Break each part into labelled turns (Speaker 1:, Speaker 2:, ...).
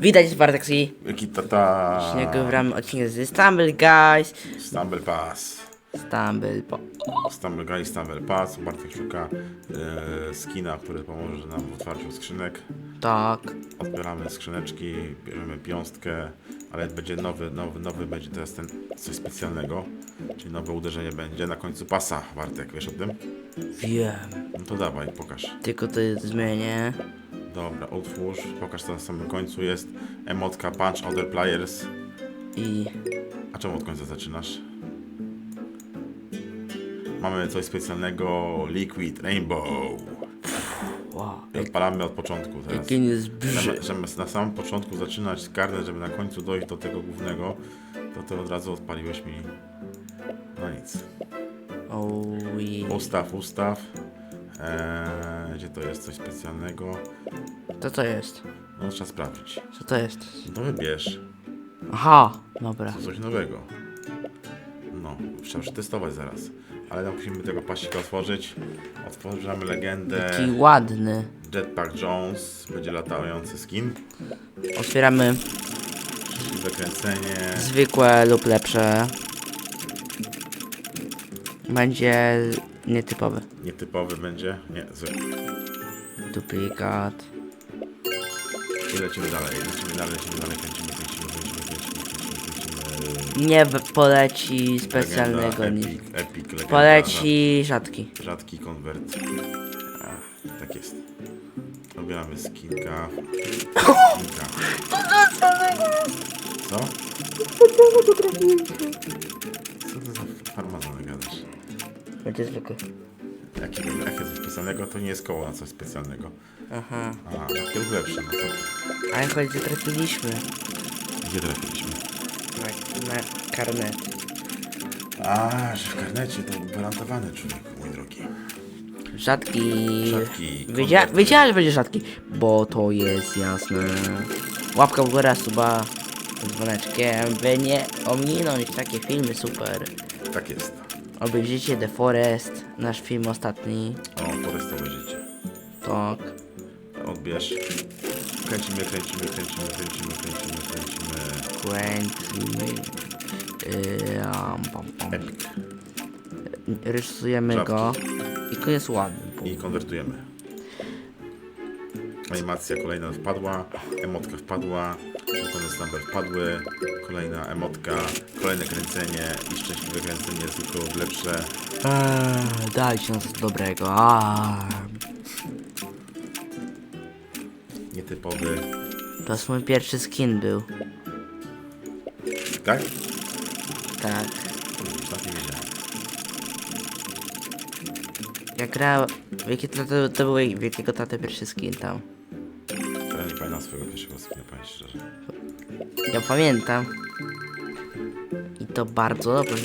Speaker 1: Widać Bartek i
Speaker 2: Jaki tata.
Speaker 1: nagrywamy odcinek z Stumble Guys.
Speaker 2: Stumble Pass.
Speaker 1: Stumble po...
Speaker 2: Stumble Guy, Stumble Pass. Bartek szuka e, skina, który pomoże nam w otwarciu skrzynek.
Speaker 1: Tak.
Speaker 2: Odbieramy skrzyneczki, bierzemy piąstkę, ale będzie nowy, nowy, nowy będzie teraz ten coś specjalnego. Czyli nowe uderzenie będzie na końcu pasa, Bartek, wiesz o tym?
Speaker 1: Wiem.
Speaker 2: No to dawaj, pokaż.
Speaker 1: Tylko to jest zmienię.
Speaker 2: Dobra, otwórz, pokaż co na samym końcu jest. Emotka Punch Other Players.
Speaker 1: I...
Speaker 2: A czemu od końca zaczynasz? Mamy coś specjalnego, Liquid Rainbow.
Speaker 1: Wow.
Speaker 2: I odpalamy od początku teraz.
Speaker 1: Jaki jest brzyd.
Speaker 2: Żeby, żeby na samym początku zaczynać kartę, żeby na końcu dojść do tego głównego, to ty od razu odpaliłeś mi. No nic.
Speaker 1: Oj.
Speaker 2: Ustaw, ustaw. Eee, gdzie to jest coś specjalnego?
Speaker 1: To co jest?
Speaker 2: No trzeba sprawdzić.
Speaker 1: Co to jest?
Speaker 2: No to wybierz.
Speaker 1: Aha. Dobra.
Speaker 2: To coś nowego. No, trzeba przetestować zaraz. Ale no, musimy tego pasika otworzyć. Otworzymy legendę.
Speaker 1: Taki ładny.
Speaker 2: Jetpack Jones. Będzie latający skin.
Speaker 1: Otwieramy
Speaker 2: Szczęśliwe kręcenie.
Speaker 1: zwykłe lub lepsze. Będzie nietypowy.
Speaker 2: Nietypowy będzie. Nie, zwykły.
Speaker 1: Duplikat.
Speaker 2: I lecimy dalej, lecimy dalej, lecimy dalej, kręcimy, kręcimy, kręcimy, kręcimy, kręcimy, kręcimy.
Speaker 1: Nie poleci specjalnego
Speaker 2: Legenda,
Speaker 1: nic.
Speaker 2: Epic, epic, legenda,
Speaker 1: Poleci rzadki.
Speaker 2: rzad- Rzadki konwert. A, tak jest. Obieramy skinka. Skinka. Co? Co to za farmazony gadasz?
Speaker 1: Będzie zwykły.
Speaker 2: Jakie, jakie coś specjalnego, to nie jest koło na coś specjalnego.
Speaker 1: Aha.
Speaker 2: A, rzadkie lub lepsze, no to
Speaker 1: Ale choć zatrafiliśmy
Speaker 2: gdzie trafiliśmy?
Speaker 1: na, na karnet.
Speaker 2: A, że w karnecie to gwarantowany człowieku, mój drogi.
Speaker 1: Rzadki.
Speaker 2: Rzadki
Speaker 1: Wiedzia, wiedziałem, że będzie rzadki. Bo to jest jasne. Łapka w górę, suba z dzwoneczkiem, by nie ominąć takie filmy super.
Speaker 2: Tak jest.
Speaker 1: Obejrzyjcie The Forest, nasz film ostatni.
Speaker 2: O, forestowe życie.
Speaker 1: Tak.
Speaker 2: Odbierz. Kręcimy, kręcimy, kręcimy, kręcimy, kręcimy, kręcimy.
Speaker 1: Kręcimy. Yy, um, pam, pam.
Speaker 2: Epic.
Speaker 1: Rysujemy
Speaker 2: Żabki.
Speaker 1: go. I koniec ładny.
Speaker 2: I konwertujemy. Animacja kolejna wpadła, emotka wpadła, żetony stumble wpadły, kolejna emotka, kolejne kręcenie i szczęśliwe kręcenie zwykle lub lepsze.
Speaker 1: Eee, dajcie nas dobrego. Aaa.
Speaker 2: Nietypowy.
Speaker 1: To jest mój pierwszy skin był.
Speaker 2: Tak?
Speaker 1: Tak.
Speaker 2: Tak nie wiedziałem.
Speaker 1: Ja grałem. Wielkie tato, to był wielkiego tato pierwszy skin tam.
Speaker 2: Ja nie pamiętam swojego pierwszego skina, powiem szczerze.
Speaker 1: Ja pamiętam. To bardzo dobrze.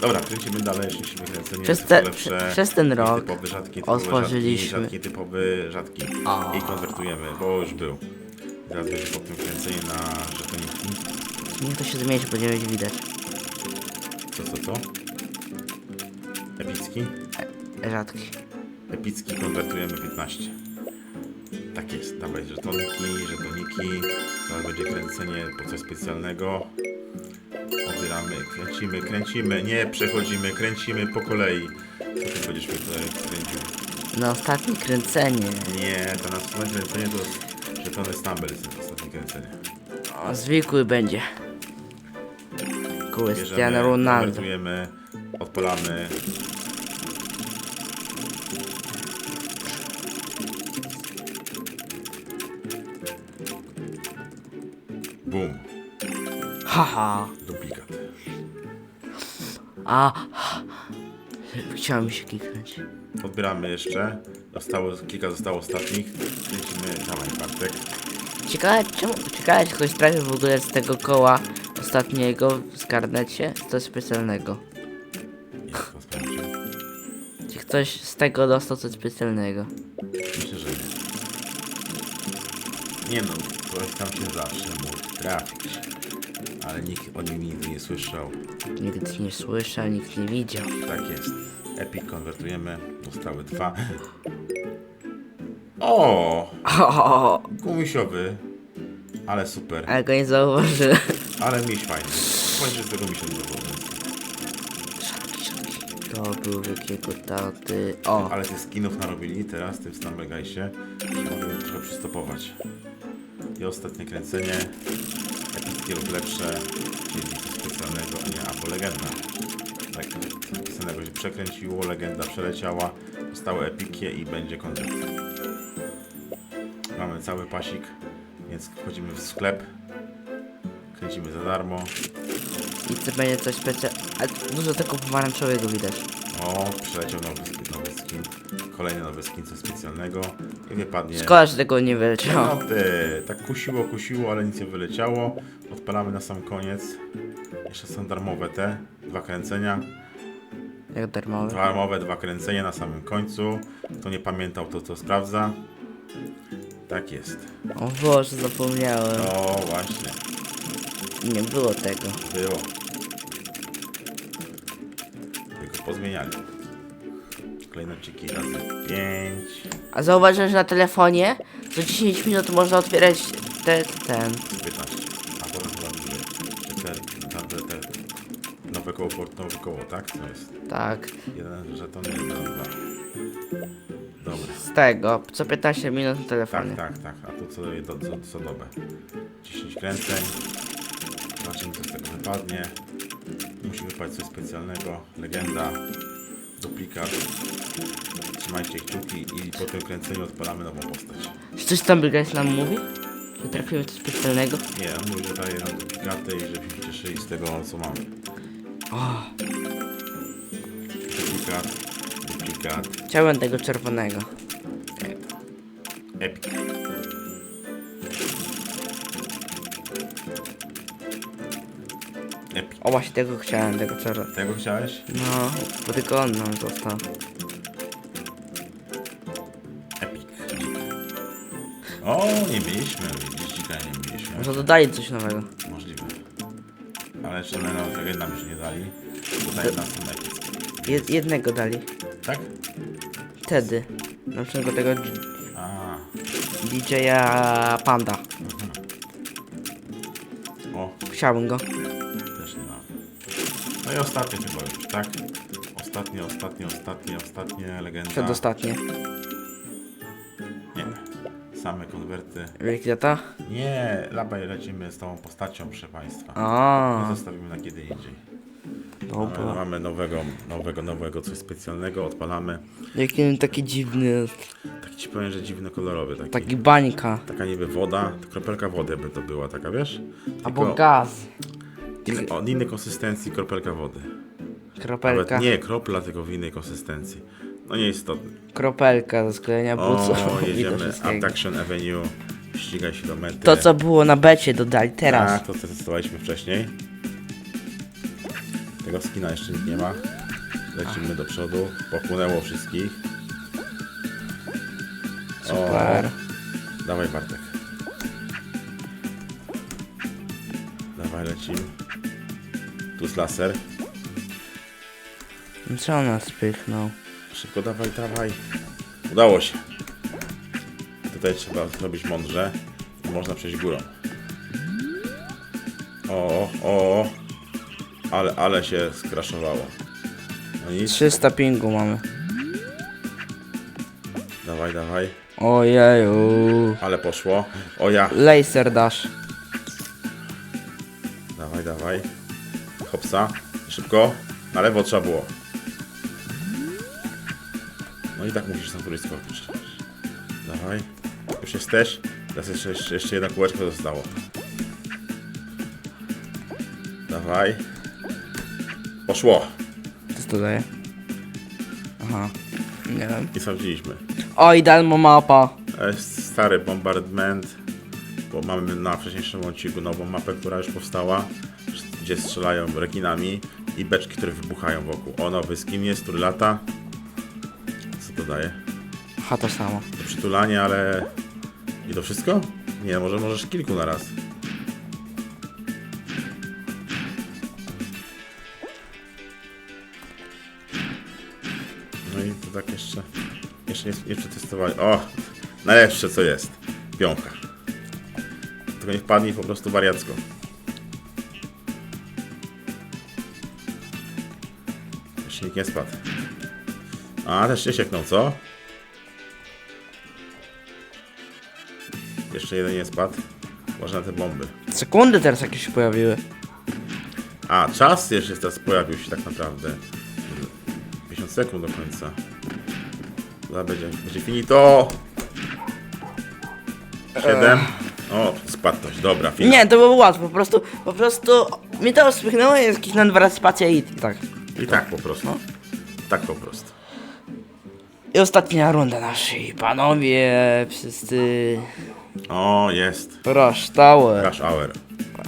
Speaker 2: Dobra, kręcimy dalej, szczęśliwe kręcenie.
Speaker 1: Przez te-
Speaker 2: lepsze,
Speaker 1: prze- przez ten rok
Speaker 2: rzadki, typowy,
Speaker 1: otworzyliśmy-
Speaker 2: Rzadki, rzadki, typowy, rzadki.
Speaker 1: A.
Speaker 2: I konwertujemy, bo już był. Teraz będzie potem kręcenie na żetoniki.
Speaker 1: Niech to się zmieni, bo nie będzie widać.
Speaker 2: Co, co, co? Epicki?
Speaker 1: Rzadki.
Speaker 2: Epicki konwertujemy 15. Tak jest, dawaj żetoniki, żetoniki. Zaraz będzie kręcenie po coś specjalnego. Odbieramy, kręcimy, kręcimy, nie przechodzimy, kręcimy po kolei. Co ty będziesz kręcił?
Speaker 1: Na ostatnie kręcenie.
Speaker 2: Nie, to następne kręcenie to jest żetony Stumble, jest ostatnie kręcenie.
Speaker 1: O, zwykły będzie. Cristiano Ronaldo.
Speaker 2: odpalamy. Bum,
Speaker 1: Haha.
Speaker 2: duplikat.
Speaker 1: A. Chciałem się kliknąć.
Speaker 2: Odbieramy jeszcze. Zostało, kilka zostało ostatnich. Kręcimy, dawaj Bartek.
Speaker 1: Ciekawe, czemu, ciekawe, czy ktoś trafił w ogóle z tego koła ostatniego w karnecie? Co specjalnego.
Speaker 2: To sprawdźcie.
Speaker 1: Czy ktoś z tego dostał coś specjalnego?
Speaker 2: Myślę, że nie. Nie no, ktoś tam się zawsze mógł trafić. Ale nikt o nim nigdy nie słyszał.
Speaker 1: Nikt nie słyszał, nikt nie widział.
Speaker 2: Tak jest. Epic konwertujemy. Zostały dwa. O!
Speaker 1: O,
Speaker 2: Gumisiowy. Ale super.
Speaker 1: ale go nie zauważyłem.
Speaker 2: Ale miś fajny. Kończę tego misia zadowolony.
Speaker 1: To był wielkiego taty. O,
Speaker 2: Ale tych skinów narobili teraz tym Stumbergeisie. Mogę trochę przystopować. I ostatnie kręcenie. Epickie lub lepsze. Czyli specjalnego, nie, albo legenda. Tak, napisanego się przekręciło, legenda przeleciała, zostały epikie i będzie koncert. Mamy cały pasik, więc wchodzimy w sklep. Kręcimy za darmo.
Speaker 1: i co będzie coś specjalnego. A dużo tego pomarańczowego widać.
Speaker 2: O, przeleciał nowy skin. Kolejny nowy skin, coś specjalnego. I wypadnie.
Speaker 1: Szkoda, że tego nie
Speaker 2: No
Speaker 1: wyleciało.
Speaker 2: ty, tak kusiło, kusiło, ale nic nie wyleciało. Odpalamy na sam koniec. Jeszcze są darmowe te, dwa kręcenia.
Speaker 1: Jak darmowy.
Speaker 2: Darmowe dwa kręcenia na samym końcu. Kto nie pamiętał, to to sprawdza. Tak jest.
Speaker 1: O Boże, zapomniałem.
Speaker 2: O, właśnie.
Speaker 1: Nie było tego.
Speaker 2: Było. Tylko pozmieniali. Kolejne czyki razy 5.
Speaker 1: A zauważyłem, że na telefonie co 10 minut można otwierać te, ten.
Speaker 2: 15. A potem chyba te, te, te. Nowe koło, port- nowe koło, tak? To jest.
Speaker 1: Tak.
Speaker 2: Jeden żeton, jeden, dwa. Dobra.
Speaker 1: Z tego. Co 15 minut na
Speaker 2: Tak,
Speaker 1: telefonie.
Speaker 2: tak, tak. A tu co, do, co, co dobę. 10 kręceń. Zobaczymy co z tego wypadnie. Musi wypaść coś specjalnego. Legenda. Duplikat. Trzymajcie kciuki i po tym kręceniu odpalamy nową postać.
Speaker 1: Czy coś tam Guys nam mówi? Że trafiłem coś specjalnego?
Speaker 2: Nie, on mówi, że daje nam duplikaty i żebyśmy się cieszyli z tego co mamy.
Speaker 1: O,
Speaker 2: Duplikat. Duplikat.
Speaker 1: chciałem tego czerwonego.
Speaker 2: Epic. Epic.
Speaker 1: O właśnie tego chciałem, tego czerwonego.
Speaker 2: Tego chciałeś?
Speaker 1: No, bo tylko on nam został.
Speaker 2: O, nie mieliśmy. Widzisz, dzika nie mieliśmy.
Speaker 1: Może dodali coś nowego.
Speaker 2: Możliwe. Ale jeszcze na legenda mi się nie dali. Tutaj nas epickie.
Speaker 1: Jed jednego dali.
Speaker 2: Tak?
Speaker 1: Wtedy. Na przykład tego
Speaker 2: A.
Speaker 1: DJ-a Panda.
Speaker 2: O,
Speaker 1: Chciałbym go.
Speaker 2: też nie ma. No i ostatnie chyba już, tak? Ostatnie, ostatnie, ostatnie, ostatnie legenda.
Speaker 1: Przedostatnie.
Speaker 2: Nie. Same konwerty.
Speaker 1: Wielki tata?
Speaker 2: Nie, labaj lecimy z tą postacią, proszę Państwa.
Speaker 1: A,
Speaker 2: To zostawimy na kiedy indziej. Mamy,
Speaker 1: dobra.
Speaker 2: mamy nowego, nowego, nowego, coś specjalnego, odpalamy.
Speaker 1: Jaki on taki dziwny jest.
Speaker 2: Tak ci powiem, że dziwny kolorowy taki.
Speaker 1: Taki bańka.
Speaker 2: Taka niby woda, kropelka wody by to była, taka wiesz?
Speaker 1: Albo
Speaker 2: Tylko
Speaker 1: gaz.
Speaker 2: inny, o, innej konsystencji kropelka wody.
Speaker 1: Kropelka.
Speaker 2: Nawet nie kropla, tylko w innej konsystencji. No nieistotne.
Speaker 1: Kropelka do sklejenia
Speaker 2: O,
Speaker 1: butów. i do
Speaker 2: jedziemy. Abduction Avenue. Ścigaj się do mety.
Speaker 1: To co było na becie dodali teraz.
Speaker 2: Tak, to co testowaliśmy wcześniej. Tego skina jeszcze nikt nie ma. Lecimy do przodu. Pochłonęło wszystkich.
Speaker 1: Super.
Speaker 2: O, dawaj Bartek. Dawaj lecimy. Tu jest laser.
Speaker 1: Co nas spychnął?
Speaker 2: Szybko dawaj, dawaj. Udało się. Tutaj trzeba zrobić mądrze. Można przejść górą. O, o, o. Ale, ale się skraszowało. No nic.
Speaker 1: 300 pingu mamy.
Speaker 2: Dawaj, dawaj.
Speaker 1: Ojeju.
Speaker 2: Ale poszło. O ja.
Speaker 1: Laser dash.
Speaker 2: Dawaj, dawaj. Hopsa. Szybko. Na lewo trzeba było. No i tak musisz na któryś skoczyć. Dawaj. Już jesteś. Teraz jeszcze, jeszcze, jeszcze jedna kółeczko zostało. Dawaj. Poszło.
Speaker 1: Co to daje? Aha. Nie wiem.
Speaker 2: I sprawdziliśmy.
Speaker 1: O, idealna mapa.
Speaker 2: To jest stary bombardment. Bo mamy na wcześniejszym odcinku nową mapę, która już powstała. Gdzie strzelają rekinami i beczki, które wybuchają wokół. O, nowy skin jest, który lata. Daje?
Speaker 1: Aha, to samo.
Speaker 2: To przytulanie, ale... I to wszystko? Nie, może możesz kilku na raz. No i to tak jeszcze... Jeszcze nie, nie przetestowali. O! Najlepsze co jest. Piącha. Tylko nie wpadnij po prostu wariacko. Jeszcze nikt nie spadł. A, też się sieknął, co? Jeszcze jeden nie spadł. Uważaj na te bomby.
Speaker 1: Sekundy teraz jakieś się pojawiły.
Speaker 2: A, czas jeszcze teraz pojawił się tak naprawdę. 50 sekund do końca. Zaraz będzie, będzie finito. 7. O, spadł dobra, finito.
Speaker 1: Nie, to było łatwo, po prostu, po prostu mi to spychnęło jest jakiś nadwrat spacja i, i tak.
Speaker 2: I tak po prostu. Tak po prostu.
Speaker 1: I ostatnia runda naszej, panowie, wszyscy...
Speaker 2: O, jest.
Speaker 1: Rush Tower.
Speaker 2: Rush hour.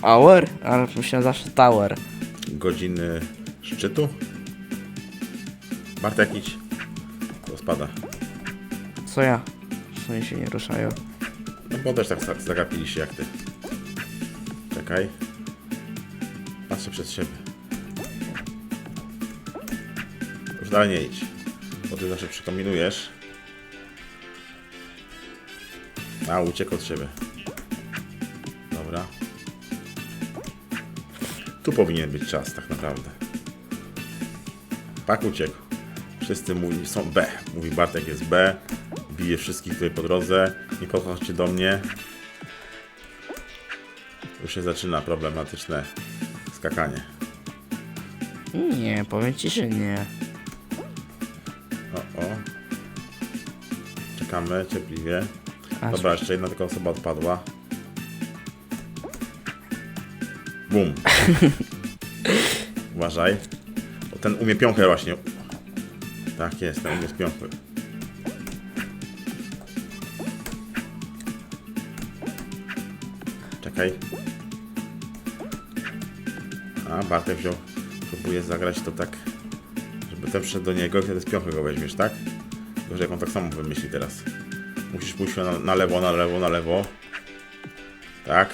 Speaker 1: Hour? Ale myślałem zawsze Tower.
Speaker 2: Godziny szczytu. Bartek idź. To spada.
Speaker 1: Co ja? Co oni się nie ruszają?
Speaker 2: No bo też tak za- zagapili się jak ty. Czekaj. Patrzę przed siebie. Już dalej nie idź. Bo ty zawsze przykombinujesz. A, uciekł od siebie. Dobra. Tu powinien być czas tak naprawdę. Pak uciekł. Wszyscy mówi, są B. Mówi Bartek jest B. Bije wszystkich tutaj po drodze. Nie podchodźcie do mnie. Już się zaczyna problematyczne skakanie.
Speaker 1: Nie, powiem ci, że nie.
Speaker 2: Czekamy cierpliwie.
Speaker 1: Aż
Speaker 2: Dobra, jeszcze jedna tylko osoba odpadła. Bum. Uważaj. Bo ten umie piąchę właśnie. Tak jest, ten umie z piąchy. Czekaj. A, Bartek wziął. Próbuje zagrać to tak, żeby ten wszedł do niego i wtedy z piąchy go weźmiesz, tak? Tylko, że jak on tak samo wymyśli teraz. Musisz pójść na, na lewo, na lewo, na lewo. Tak.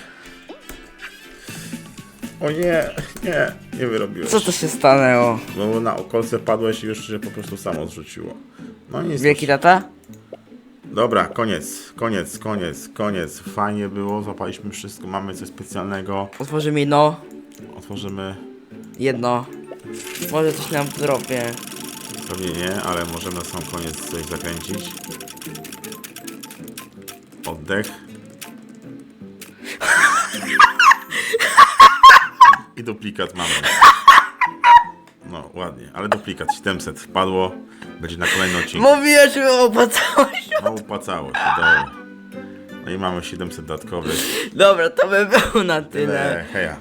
Speaker 2: O nie, nie, nie wyrobiłeś.
Speaker 1: Co to się stanęło?
Speaker 2: Bo na okolce padłeś i już się po prostu samo odrzuciło. No nic.
Speaker 1: Wielki tata?
Speaker 2: Dobra, koniec, koniec, koniec, koniec. Fajnie było, złapaliśmy wszystko, mamy coś specjalnego.
Speaker 1: Otworzymy jedno,
Speaker 2: Otworzymy
Speaker 1: jedno. Może coś nam drobie.
Speaker 2: Pewnie nie, ale możemy na sam koniec coś zakręcić. Oddech. I duplikat mamy. No, ładnie, ale duplikat 700 wpadło. Będzie na kolejny odcinek.
Speaker 1: Mówiłem, że opłacało się.
Speaker 2: No, opłacało się, dobra. No i mamy 700 dodatkowych.
Speaker 1: Dobra, to by było na tyle.
Speaker 2: Tyle, heja.